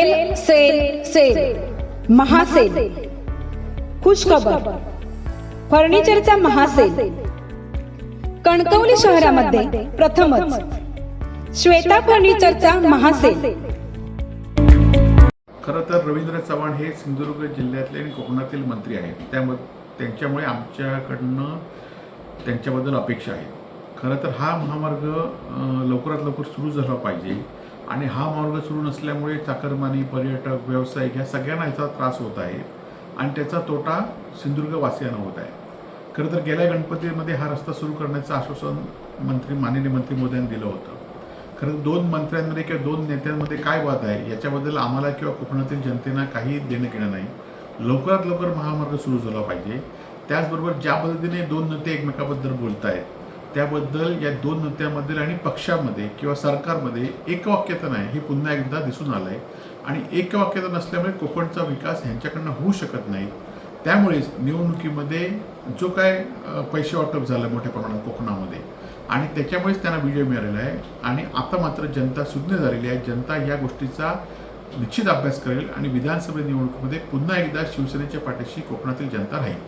Sale sale sale महासेल खुशखबर फर्निचरचा महासेल कणकवली शहरामध्ये प्रथमच श्वेता फर्निचरचा महासेल खरं तर रवींद्र चव्हाण हे सिंधुदुर्ग जिल्ह्यातले आणि कोकणातील मंत्री आहेत. त्यामुळे त्यांच्यामुळे आमच्याकडनं त्यांच्याबद्दल अपेक्षा आहे. खरं तर हा महामार्ग लवकरात लवकर सुरू झाला पाहिजे. आणि हा मार्ग सुरू नसल्यामुळे चाकरमानी पर्यटक व्यावसायिक ह्या सगळ्यांना याचा त्रास होत आहे आणि त्याचा तोटा सिंधुदुर्गवासियांना होत आहे. खरं तर गेल्या गणपतीमध्ये हा रस्ता सुरू करण्याचं आश्वासन मंत्री माननीय मंत्री मोदयांनी दिलं होतं. खरं दोन मंत्र्यांमध्ये किंवा दोन नेत्यांमध्ये काय वाद आहे याच्याबद्दल आम्हाला किंवा कोकणातील जनतेना काही देणं घेणं नाही. लवकरात लवकर महामार्ग सुरू झाला पाहिजे. त्याचबरोबर ज्या पद्धतीने दोन नेते एकमेकाबद्दल बोलत आहेत त्याबद्दल या दोन नेत्यामध्ये आणि पक्षामध्ये किंवा सरकारमध्ये एकवाक्यता नाही हे पुन्हा एकदा दिसून आलं आहे आणि एकवाक्यता नसल्यामुळे कोकणचा विकास ह्यांच्याकडनं होऊ शकत नाही. त्यामुळेच निवडणुकीमध्ये जो काय पैसे वाटप झालं मोठ्या प्रमाणात कोकणामध्ये आणि त्याच्यामुळेच त्यांना विजय मिळालेला आहे. आणि आता मात्र जनता सुज्ञ झालेली आहे. जनता या गोष्टीचा निश्चित अभ्यास करेल आणि विधानसभा निवडणुकीमध्ये पुन्हा एकदा शिवसेनेच्या पाठीशी कोकणातील जनता राहील.